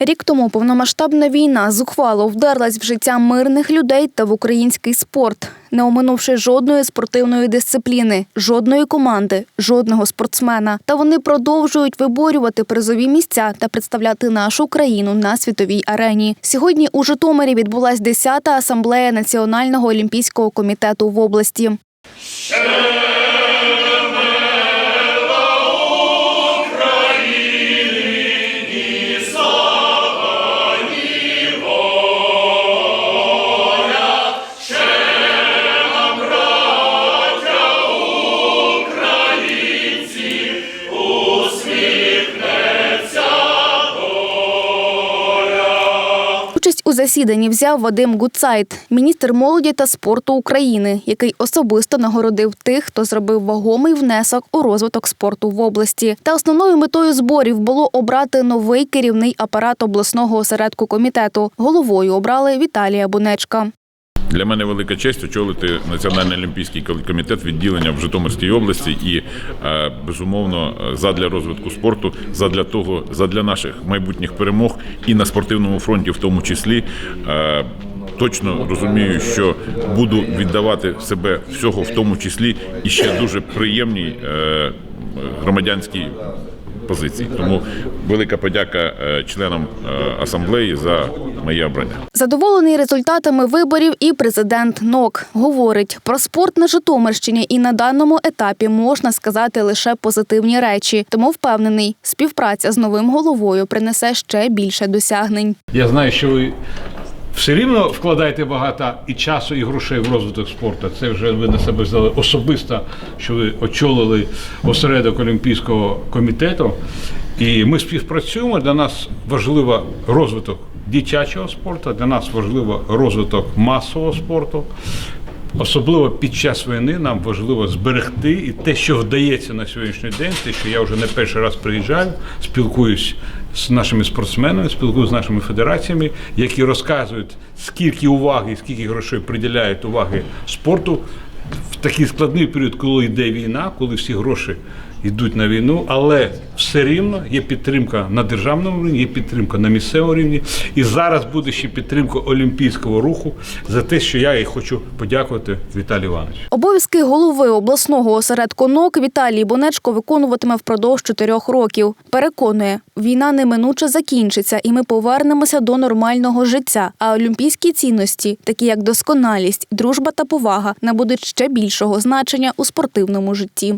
Рік тому повномасштабна війна зухвало вдерлась в життя мирних людей та в український спорт, не оминувши жодної спортивної дисципліни, жодної команди, жодного спортсмена. Та вони продовжують виборювати призові місця та представляти нашу країну на світовій арені. Сьогодні у Житомирі відбулась 10-та асамблея Національного олімпійського комітету в області. У засіданні взяв Вадим Гуцайт, міністр молоді та спорту України, який особисто нагородив тих, хто зробив вагомий внесок у розвиток спорту в області. Та основною метою зборів було обрати новий керівний апарат обласного осередку комітету. Головою обрали Віталія Бунечка. Для мене велика честь очолити Національний олімпійський комітет відділення в Житомирській області і е, безумовно задля розвитку спорту, задля того, задля наших майбутніх перемог і на спортивному фронті, в тому числі. е, Точно розумію, що буду віддавати себе всього, в тому числі і ще дуже приємній е, громадянській позиції. Тому велика подяка е, членам е, асамблеї за моє обрання. Задоволений результатами виборів і президент НОК говорить про спорт на Житомирщині і на даному етапі можна сказати лише позитивні речі. Тому впевнений, співпраця з новим головою принесе ще більше досягнень. Я знаю, що ви все рівно вкладаєте багато і часу, і грошей в розвиток спорту. Це вже ви на себе взяли особисто, що ви очолили осередок Олімпійського комітету. І ми співпрацюємо. Для нас важливо розвиток дитячого спорту, для нас важливо розвиток масового спорту. Особливо під час війни нам важливо зберегти і те, що вдається на сьогоднішній день, те, що я вже не перший раз приїжджаю, спілкуюсь з нашими спортсменами, спілкуюсь з нашими федераціями, які розказують, скільки уваги скільки грошей приділяють уваги спорту в такий складний період, коли йде війна, коли всі гроші йдуть на війну, але все рівно є підтримка на державному рівні, є підтримка на місцевому рівні. І зараз буде ще підтримка олімпійського руху за те, що я і хочу подякувати Віталію Івановичу. Обов'язки голови обласного осередку НОК Віталій Бонечко виконуватиме впродовж чотирьох років. Переконує, війна неминуче закінчиться, і ми повернемося до нормального життя. А олімпійські цінності, такі як досконалість, дружба та повага, набудуть ще більшого значення у спортивному житті.